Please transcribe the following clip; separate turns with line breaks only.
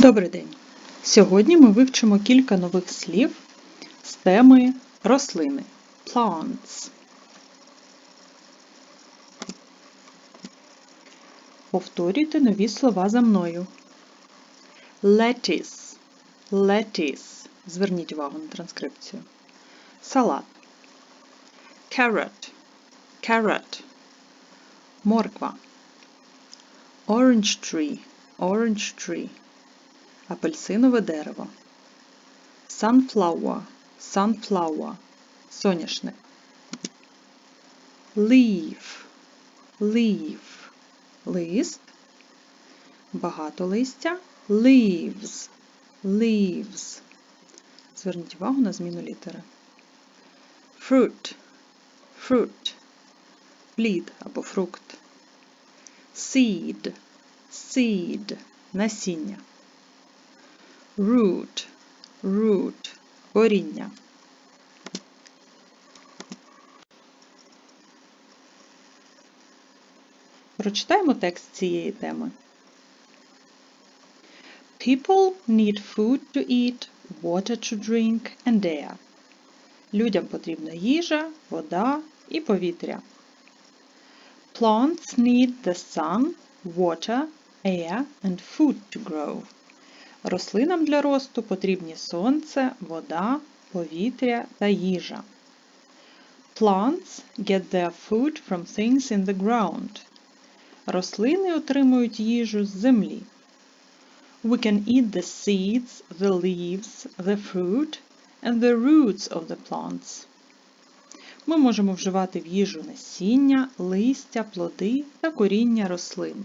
Добрий день! Сьогодні ми вивчимо кілька нових слів з теми рослини plants. Повторюйте нові слова за мною. Lettuce. Lettuce. Зверніть увагу на транскрипцію. Салат. Carrot. Carrot. Морква. Orange tree. Orange tree. Апельсинове дерево. Sunflower. Sunflower. Соняшник. Leaf. Leaf. Лист. Багато листя. Leaves. Leaves. Зверніть увагу на зміну літери. Fruit. Fruit. Плід або фрукт. Seed. Seed. Насіння. Root. Root. Коріння. Прочитаємо текст цієї теми. People need food to eat, water to drink and air. Людям потрібна їжа, вода і повітря. Plants need the sun, water, air and food to grow. Рослинам для росту потрібні сонце, вода, повітря та їжа. Plants get their food from things in the ground. Рослини отримують їжу з землі. We can eat the seeds, the leaves, the fruit and the roots of the plants. Ми можемо вживати в їжу насіння, листя, плоди та коріння рослин.